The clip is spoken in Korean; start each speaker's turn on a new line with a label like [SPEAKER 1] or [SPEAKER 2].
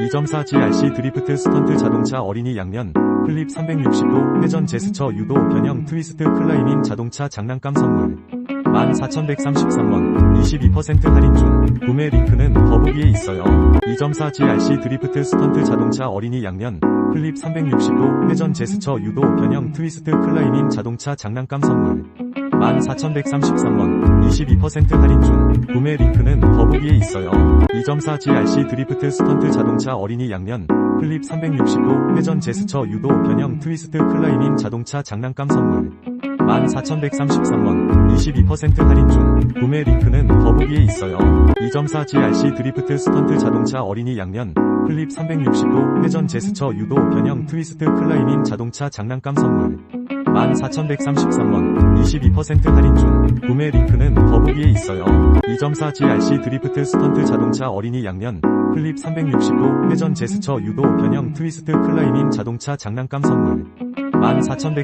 [SPEAKER 1] 2.4 GRC 드리프트 스턴트 자동차 어린이 양면 플립 360도 회전 제스처 유도 변형 트위스트 클라이밍 자동차 장난감 선물. 14,133원 22% 할인 중 구매 링크는 더보기에 있어요. 2.4 GRC 드리프트 스턴트 자동차 어린이 양면 플립 360도 회전 제스처 유도 변형 트위스트 클라이밍 자동차 장난감 선물. 14,133원 22% 할인 중 구매 링크는 더보기에 있어요. 2.4 GRC 드리프트 스턴트 자동차 어린이 양면 플립 360도 회전 제스처 유도 변형 트위스트 클라이밍 자동차 장난감 선물 14,133원 22% 할인 중 구매 링크는 더보기에 있어요. 2.4 GRC 드리프트 스턴트 자동차 어린이 양면 플립 360도 회전 제스처 유도 변형 트위스트 클라이밍 자동차 장난감 선물. 14,133원 22% 할인 중 구매 링크는 더보기에 있어요. 2.4 GRC 드리프트 스턴트 자동차 어린이 양면 플립 360도 회전 제스처 유도 변형 트위스트 클라이밍 자동차 장난감 선물. 14,133원